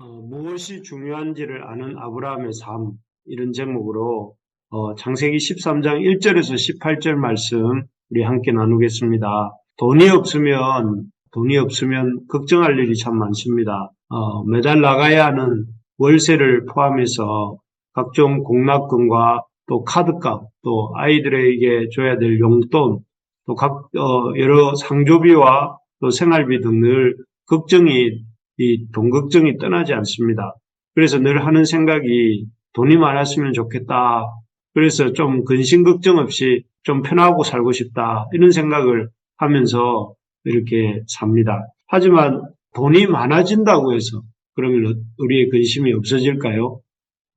어, 무엇이 중요한지를 아는 아브라함의 삶 이런 제목으로 어, 창세기 13장 1절에서 18절 말씀 우리 함께 나누겠습니다. 돈이 없으면 돈이 없으면 걱정할 일이 참 많습니다. 어, 매달 나가야 하는 월세를 포함해서 각종 공납금과 또 카드값, 또 아이들에게 줘야 될 용돈, 또 각 어, 여러 상조비와 또 생활비 등늘 걱정이 이 돈 걱정이 떠나지 않습니다. 그래서 늘 하는 생각이 돈이 많았으면 좋겠다. 그래서 좀 근심 걱정 없이 좀 편하고 살고 싶다. 이런 생각을 하면서 이렇게 삽니다. 하지만 돈이 많아진다고 해서 그러면 우리의 근심이 없어질까요?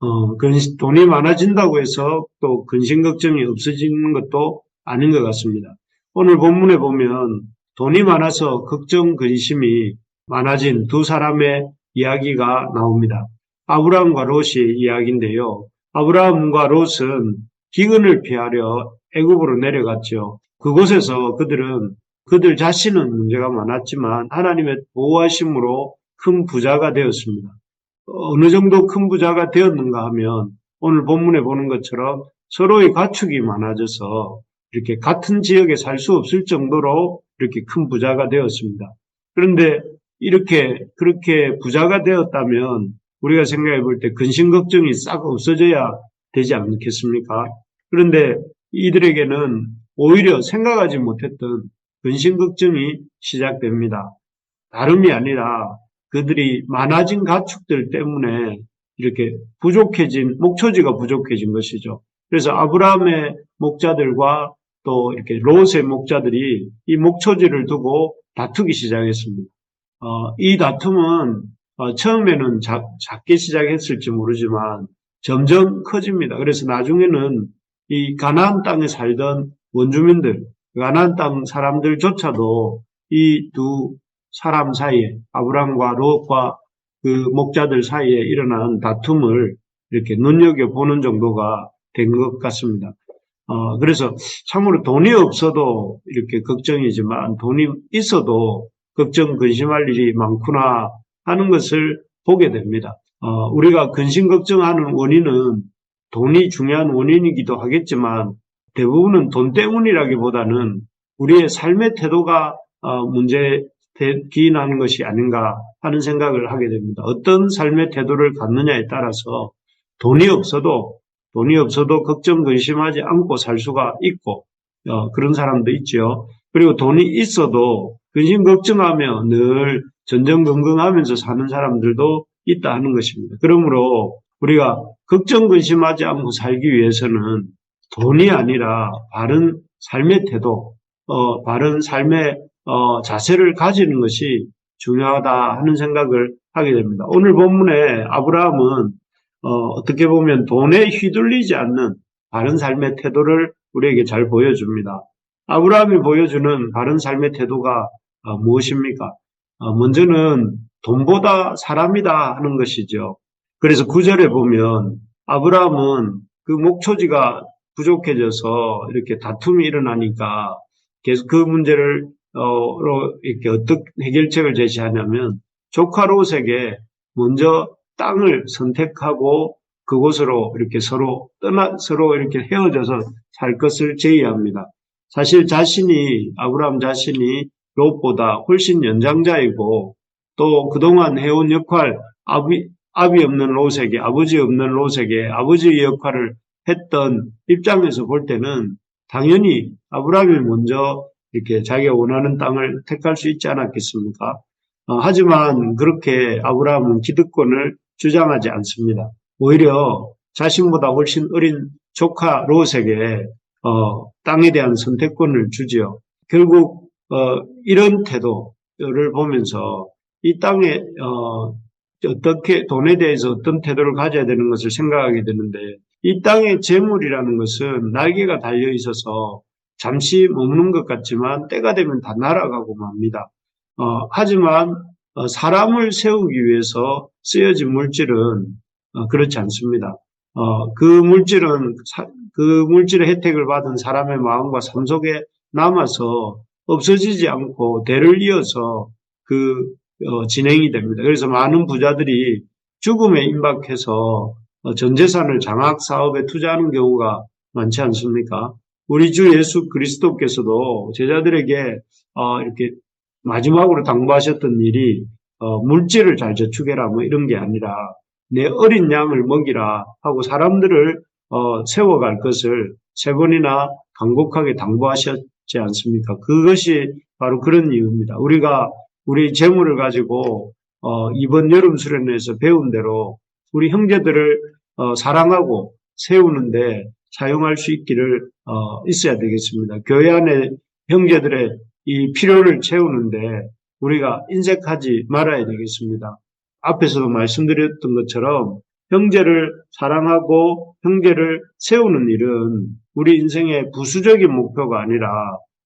어, 근시- 돈이 많아진다고 해서 또 근심 걱정이 없어지는 것도 아닌 것 같습니다. 오늘 본문에 보면 돈이 많아서 걱정 근심이 많아진 두 사람의 이야기가 나옵니다. 아브라함과 롯의 이야기인데요. 아브라함과 롯은 기근을 피하려 애굽으로 내려갔죠. 그곳에서 그들은 그들 자신은 문제가 많았지만 하나님의 보호하심으로 큰 부자가 되었습니다. 어느 정도 큰 부자가 되었는가 하면 오늘 본문에 보는 것처럼 서로의 가축이 많아져서 이렇게 같은 지역에 살 수 없을 정도로 이렇게 큰 부자가 되었습니다. 그런데 이렇게 그렇게 부자가 되었다면 우리가 생각해 볼 때 근심 걱정이 싹 없어져야 되지 않겠습니까? 그런데 이들에게는 오히려 생각하지 못했던 근심 걱정이 시작됩니다. 다름이 아니라 그들이 많아진 가축들 때문에 이렇게 부족해진 목초지가 부족해진 것이죠. 그래서 아브라함의 목자들과 또 이렇게 롯의 목자들이 이 목초지를 두고 다투기 시작했습니다. 어, 이 다툼은 어, 처음에는 작, 작게 시작했을지 모르지만 점점 커집니다. 그래서 나중에는 이 가나안 땅에 살던 원주민들, 가나안 땅 사람들조차도 이 두 사람 사이에 아브람과 롯과 그 목자들 사이에 일어난 다툼을 이렇게 눈여겨 보는 정도가 된 것 같습니다. 어, 그래서 참으로 돈이 없어도 이렇게 걱정이지만 돈이 있어도 걱정, 근심할 일이 많구나 하는 것을 보게 됩니다. 어, 우리가 근심, 걱정하는 원인은 돈이 중요한 원인이기도 하겠지만 대부분은 돈 때문이라기보다는 우리의 삶의 태도가 어, 문제 기인하는 것이 아닌가 하는 생각을 하게 됩니다. 어떤 삶의 태도를 갖느냐에 따라서 돈이 없어도 돈이 없어도 걱정 근심하지 않고 살 수가 있고 어, 그런 사람도 있죠. 그리고 돈이 있어도 근심 걱정하며 늘 전전긍긍하면서 사는 사람들도 있다 하는 것입니다. 그러므로 우리가 걱정 근심하지 않고 살기 위해서는 돈이 아니라 바른 삶의 태도, 어, 바른 삶의 어, 자세를 가지는 것이 중요하다 하는 생각을 하게 됩니다. 오늘 본문에 아브라함은 어, 떻게 보면 돈에 휘둘리지 않는 바른 삶의 태도를 우리에게 잘 보여줍니다. 아브라함이 보여주는 바른 삶의 태도가 어, 무엇입니까? 어, 먼저는 돈보다 사람이다 하는 것이죠. 그래서 구절에 보면 아브라함은 그 목초지가 부족해져서 이렇게 다툼이 일어나니까 계속 그 문제를 어, 이렇게 어떻게 해결책을 제시하냐면 조카 롯에게 먼저 땅을 선택하고 그곳으로 이렇게 서로 떠나 서로 이렇게 헤어져서 살 것을 제의합니다. 사실 자신이 아브라함 자신이 롯보다 훨씬 연장자이고 또 그동안 해온 역할 아비 아비 없는 롯에게 아버지 없는 롯에게 아버지의 역할을 했던 입장에서 볼 때는 당연히 아브라함이 먼저 이렇게 자기가 원하는 땅을 택할 수 있지 않았겠습니까? 어, 하지만 그렇게 아브라함은 기득권을 주장하지 않습니다. 오히려 자신보다 훨씬 어린 조카 롯에게 어, 땅에 대한 선택권을 주지요. 결국 어, 이런 태도를 보면서 이 땅에 어, 어떻게 돈에 대해서 어떤 태도를 가져야 되는 것을 생각하게 되는데 이 땅의 재물이라는 것은 날개가 달려 있어서 잠시 머무는 것 같지만 때가 되면 다 날아가고 맙니다. 어, 하지만 어, 사람을 세우기 위해서 쓰여진 물질은 어, 그렇지 않습니다. 어, 그 물질은 사, 그 물질의 혜택을 받은 사람의 마음과 삶 속에 남아서 없어지지 않고 대를 이어서 그 어, 진행이 됩니다. 그래서 많은 부자들이 죽음에 임박해서 어, 전 재산을 장학 사업에 투자하는 경우가 많지 않습니까? 우리 주 예수 그리스도께서도 제자들에게 어, 이렇게 마지막으로 당부하셨던 일이 어, 물질을 잘 저축해라 뭐 이런 게 아니라 내 어린 양을 먹이라 하고 사람들을 어, 세워갈 것을 세 번이나 간곡하게 당부하셨 지 않습니까? 그것이 바로 그런 이유입니다. 우리가 우리 재물을 가지고 어, 이번 여름 수련회에서 배운 대로 우리 형제들을 어, 사랑하고 세우는데 사용할 수 있기를 어, 있어야 되겠습니다. 교회 안에 형제들의 이 필요를 채우는데 우리가 인색하지 말아야 되겠습니다. 앞에서도 말씀드렸던 것처럼 형제를 사랑하고 형제를 세우는 일은 우리 인생의 부수적인 목표가 아니라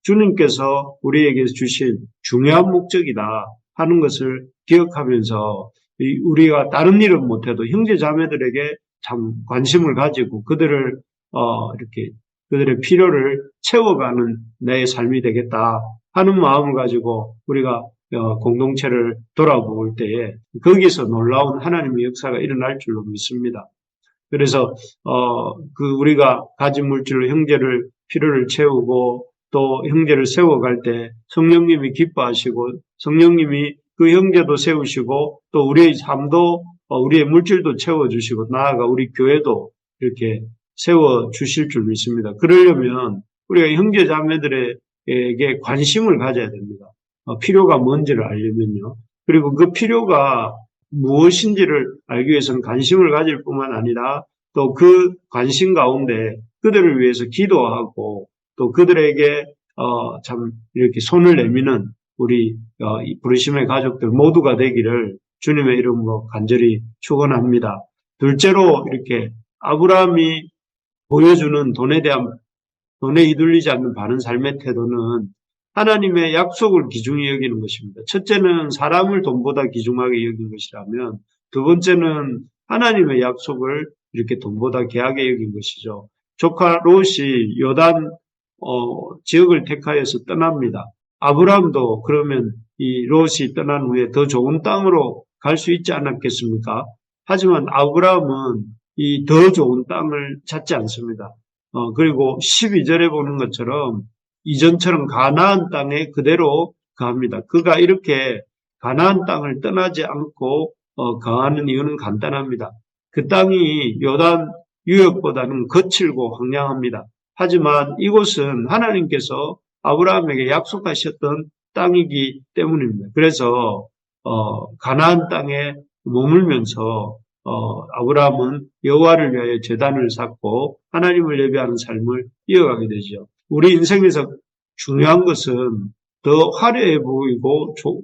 주님께서 우리에게 주신 중요한 목적이다 하는 것을 기억하면서 이 우리가 다른 일은 못해도 형제 자매들에게 참 관심을 가지고 그들을 어 이렇게 그들의 필요를 채워가는 내 삶이 되겠다 하는 마음을 가지고 우리가 어, 공동체를 돌아볼 때에 거기서 놀라운 하나님의 역사가 일어날 줄로 믿습니다. 그래서 어, 그 우리가 가진 물질로 형제를 필요를 채우고 또 형제를 세워갈 때 성령님이 기뻐하시고 성령님이 그 형제도 세우시고 또 우리의 삶도 어, 우리의 물질도 채워주시고 나아가 우리 교회도 이렇게 세워 주실 줄 믿습니다. 그러려면 우리가 형제 자매들에게 관심을 가져야 됩니다. 어, 필요가 뭔지를 알려면요. 그리고 그 필요가 무엇인지를 알기 위해서는 관심을 가질 뿐만 아니라 또 그 관심 가운데 그들을 위해서 기도하고 또 그들에게 어, 참 이렇게 손을 내미는 우리 어, 부르심의 가족들 모두가 되기를 주님의 이름으로 간절히 축원합니다. 둘째로 이렇게 아브라함이 보여주는 돈에 대한 돈에 이둘리지 않는 바른 삶의 태도는 하나님의 약속을 기중히 여기는 것입니다. 첫째는 사람을 돈보다 기중하게 여긴 것이라면 두 번째는 하나님의 약속을 이렇게 돈보다 귀하게 여긴 것이죠. 조카 롯이 요단 어, 지역을 택하여서 떠납니다. 아브라함도 그러면 이 롯이 떠난 후에 더 좋은 땅으로 갈 수 있지 않았겠습니까? 하지만 아브라함은 이 더 좋은 땅을 찾지 않습니다. 어, 그리고 12절에 보는 것처럼 이전처럼 가나안 땅에 그대로 가합니다. 그가 이렇게 가나안 땅을 떠나지 않고 어, 가하는 이유는 간단합니다. 그 땅이 요단 유역보다는 거칠고 황량합니다. 하지만 이곳은 하나님께서 아브라함에게 약속하셨던 땅이기 때문입니다. 그래서 어, 가나안 땅에 머물면서 어, 아브라함은 여호와를 위하여 제단을 쌓고 하나님을 예배하는 삶을 이어가게 되죠. 우리 인생에서 중요한 것은 더 화려해 보이고 조,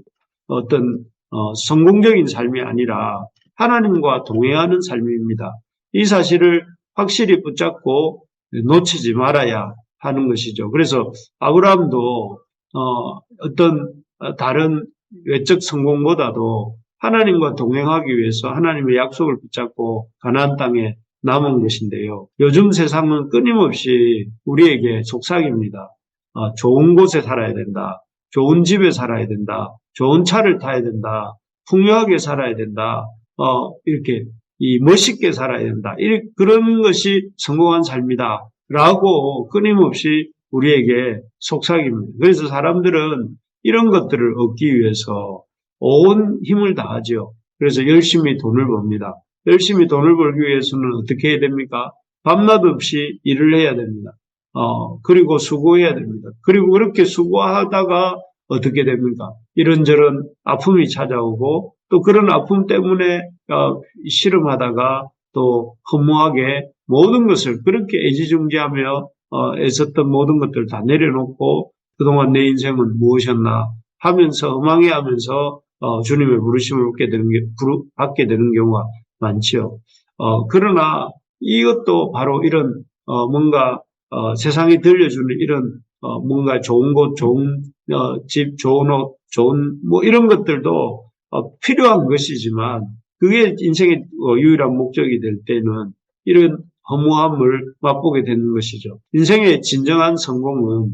어떤 어, 성공적인 삶이 아니라 하나님과 동행하는 삶입니다. 이 사실을 확실히 붙잡고 놓치지 말아야 하는 것이죠. 그래서 아브라함도 어, 어떤 다른 외적 성공보다도 하나님과 동행하기 위해서 하나님의 약속을 붙잡고 가나안 땅에 남은 것인데요. 요즘 세상은 끊임없이 우리에게 속삭입니다. 어, 좋은 곳에 살아야 된다. 좋은 집에 살아야 된다. 좋은 차를 타야 된다. 풍요하게 살아야 된다. 어, 이렇게 이 멋있게 살아야 된다. 이 그런 것이 성공한 삶이다. 라고 끊임없이 우리에게 속삭입니다. 그래서 사람들은 이런 것들을 얻기 위해서 온 힘을 다하죠. 그래서 열심히 돈을 법니다. 열심히 돈을 벌기 위해서는 어떻게 해야 됩니까? 밤낮 없이 일을 해야 됩니다. 어, 그리고 수고해야 됩니다. 그리고 그렇게 수고하다가 어떻게 됩니까? 이런저런 아픔이 찾아오고 또 그런 아픔 때문에 어, 실험하다가 또 허무하게 모든 것을 그렇게 애지중지하며 어, 애썼던 모든 것들을 다 내려놓고 그동안 내 인생은 무엇이었나 하면서 허망해하면서 어, 주님의 부르심을 받게 되는, 게, 부르, 받게 되는 경우가 많지요. 어, 그러나 이것도 바로 이런 어, 뭔가 어, 세상이 들려주는 이런 어, 뭔가 좋은 곳, 좋은 어, 집, 좋은 옷, 좋은 뭐 이런 것들도 어, 필요한 것이지만 그게 인생의 어, 유일한 목적이 될 때는 이런 허무함을 맛보게 되는 것이죠. 인생의 진정한 성공은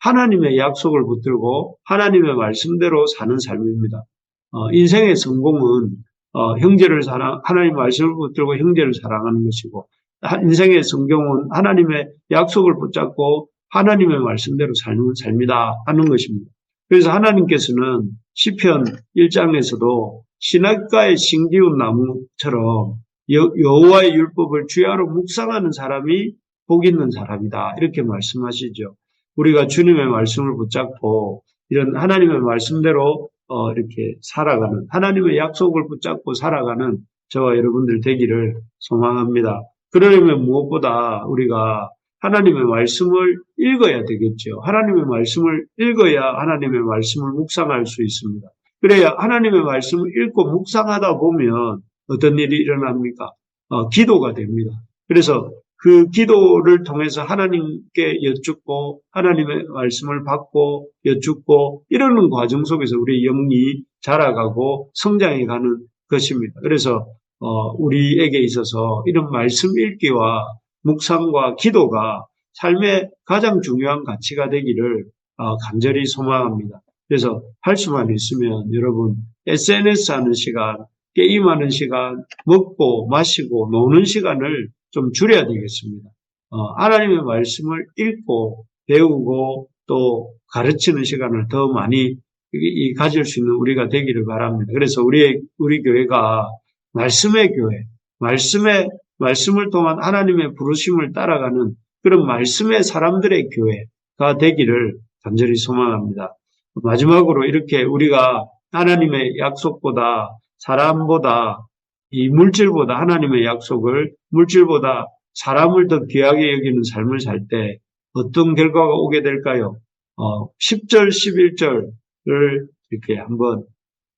하나님의 약속을 붙들고 하나님의 말씀대로 사는 삶입니다. 어, 인생의 성공은 어, 형제를 사랑, 하나님 말씀을 붙들고 형제를 사랑하는 것이고, 하- 인생의 성경은 하나님의 약속을 붙잡고 하나님의 말씀대로 삶은 삶이다 하는 것입니다. 그래서 하나님께서는 시편 1장에서도 신학가의 신기운 나무처럼 여- 여호와의 율법을 주야로 묵상하는 사람이 복 있는 사람이다 이렇게 말씀하시죠. 우리가 주님의 말씀을 붙잡고 이런 하나님의 말씀대로 어, 이렇게 살아가는 하나님의 약속을 붙잡고 살아가는 저와 여러분들 되기를 소망합니다. 그러려면 무엇보다 우리가 하나님의 말씀을 읽어야 되겠죠. 하나님의 말씀을 읽어야 하나님의 말씀을 묵상할 수 있습니다. 그래야 하나님의 말씀을 읽고 묵상하다 보면 어떤 일이 일어납니까? 어, 기도가 됩니다. 그래서 그 기도를 통해서 하나님께 여쭙고 하나님의 말씀을 받고 여쭙고 이러는 과정 속에서 우리 영이 자라가고 성장해 가는 것입니다. 그래서 어, 우리에게 있어서 이런 말씀 읽기와 묵상과 기도가 삶의 가장 중요한 가치가 되기를 어, 간절히 소망합니다. 그래서 할 수만 있으면 여러분 SNS 하는 시간, 게임하는 시간, 먹고 마시고 노는 시간을 좀 줄여야 되겠습니다. 어, 하나님의 말씀을 읽고 배우고 또 가르치는 시간을 더 많이 가질 수 있는 우리가 되기를 바랍니다. 그래서 우리 우리 교회가 말씀의 교회, 말씀의 말씀을 통한 하나님의 부르심을 따라가는 그런 말씀의 사람들의 교회가 되기를 간절히 소망합니다. 마지막으로 이렇게 우리가 하나님의 약속보다 사람보다 이 물질보다 하나님의 약속을 물질보다 사람을 더 귀하게 여기는 삶을 살 때 어떤 결과가 오게 될까요? 어, 10절, 11절을 이렇게 한번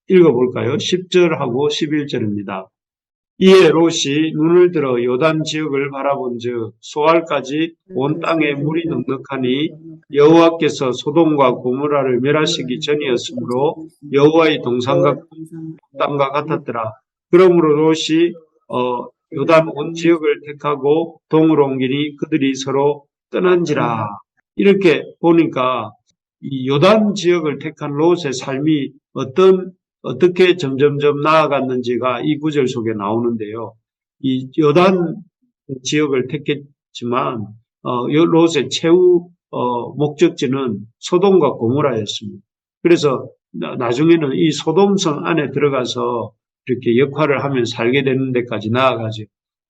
읽어볼까요? 10절하고 11절입니다. 이에 롯이 눈을 들어 요단 지역을 바라본 즉 소알까지 온 땅에 물이 넉넉하니 여호와께서 소돔과 고모라를 멸하시기 전이었으므로 여호와의 동산과 땅과 같았더라. 그러므로 롯이 어, 요단 온 지역을 택하고 동으로 옮기니 그들이 서로 떠난지라. 이렇게 보니까 이 요단 지역을 택한 롯의 삶이 어떤 어떻게 점점점 나아갔는지가 이 구절 속에 나오는데요. 이 요단 지역을 택했지만 어, 요 롯의 최후 어, 목적지는 소돔과 고모라였습니다. 그래서 나- 나중에는 이 소돔성 안에 들어가서 이렇게 역할을 하면 살게 되는 데까지 나아가죠.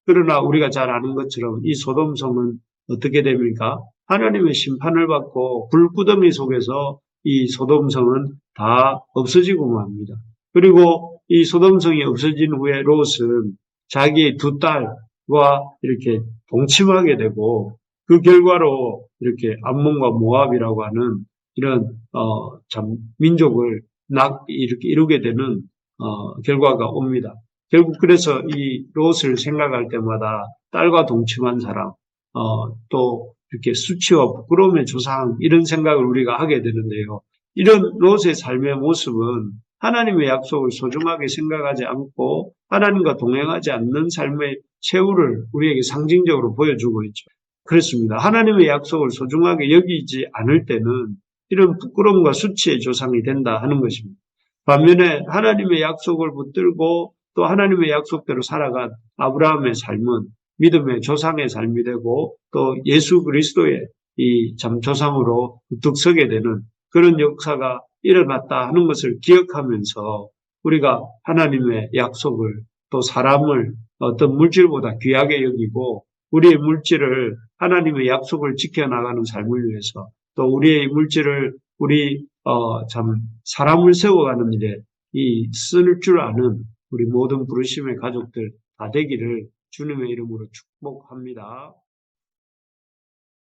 그러나 우리가 잘 아는 것처럼 이 소돔성은 어떻게 됩니까? 하나님의 심판을 받고 불구덩이 속에서 이 소돔성은 다 없어지고 맙니다. 그리고 이 소돔성이 없어진 후에 롯은 자기의 두 딸과 이렇게 동침하게 되고 그 결과로 이렇게 암몬과 모압이라고 하는 이런 어, 참 민족을 낙 이렇게 이루게 되는 어, 결과가 옵니다. 결국 그래서 이 롯을 생각할 때마다 딸과 동침한 사람, 어, 또 이렇게 수치와 부끄러움의 조상 이런 생각을 우리가 하게 되는데요. 이런 롯의 삶의 모습은 하나님의 약속을 소중하게 생각하지 않고 하나님과 동행하지 않는 삶의 최후를 우리에게 상징적으로 보여주고 있죠. 그렇습니다. 하나님의 약속을 소중하게 여기지 않을 때는 이런 부끄러움과 수치의 조상이 된다 하는 것입니다. 반면에 하나님의 약속을 붙들고 또 하나님의 약속대로 살아간 아브라함의 삶은 믿음의 조상의 삶이 되고 또 예수 그리스도의 이참 조상으로 우뚝 서게 되는 그런 역사가 일어났다 하는 것을 기억하면서 우리가 하나님의 약속을 또 사람을 어떤 물질보다 귀하게 여기고 우리의 물질을 하나님의 약속을 지켜나가는 삶을 위해서 또 우리의 물질을 우리 어, 참 사람을 세워가는 일에 이 쓸 줄 아는 우리 모든 부르심의 가족들 다 되기를 주님의 이름으로 축복합니다.